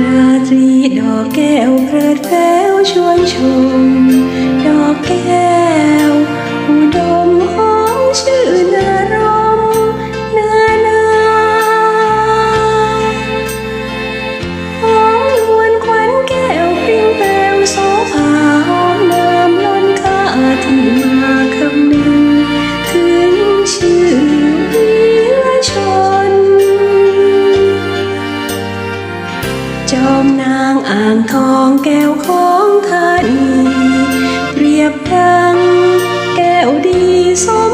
ราตรีดอกแก้วเพลิดเพล้วชวนชม ดอกแก้ว นางอ่างทองแก้วของธานเปรียบดังแก้วดีสม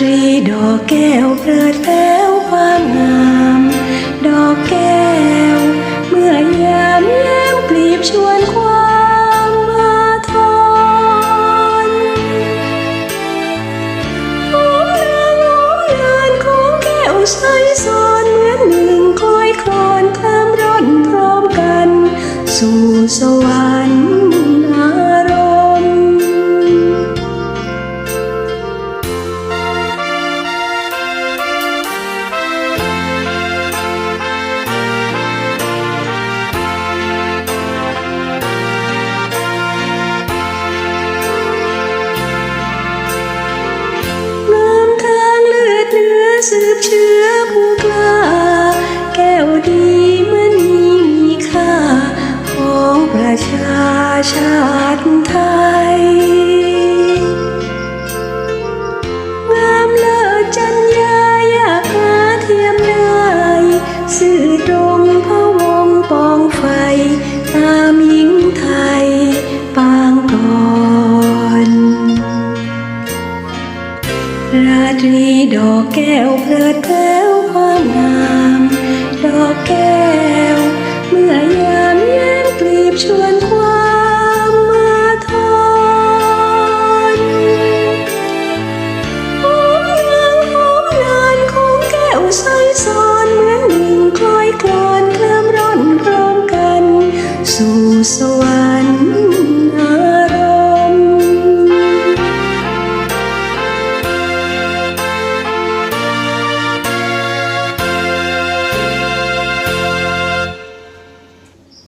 ตรีดอกแก้วเพลิดเพล้วความงาม ดอกแก้ว เมื่อยามแย้มกลีบชวนความมาทอนหอมนางหอมนานของแก้วใสสอนเหมือนหนึ่งคอยคลอนคลามร่อนพร้อมกัน สู่สว สืบเชื้อผู้กล้า แก้วดีมณีมีค่า ของประชาชาติ ตรีดอกแก้วเพลิดเพล้วความงาม ดอกแก้ว เมื่อยามแย้มกลีบชวนความมาทอนหอมนางหอมนานของแก้วใสสอนเหมือนหนึ่งคล้อยคลอนเคลิ้มร่อนพร้อมกัน สู่สวรรค์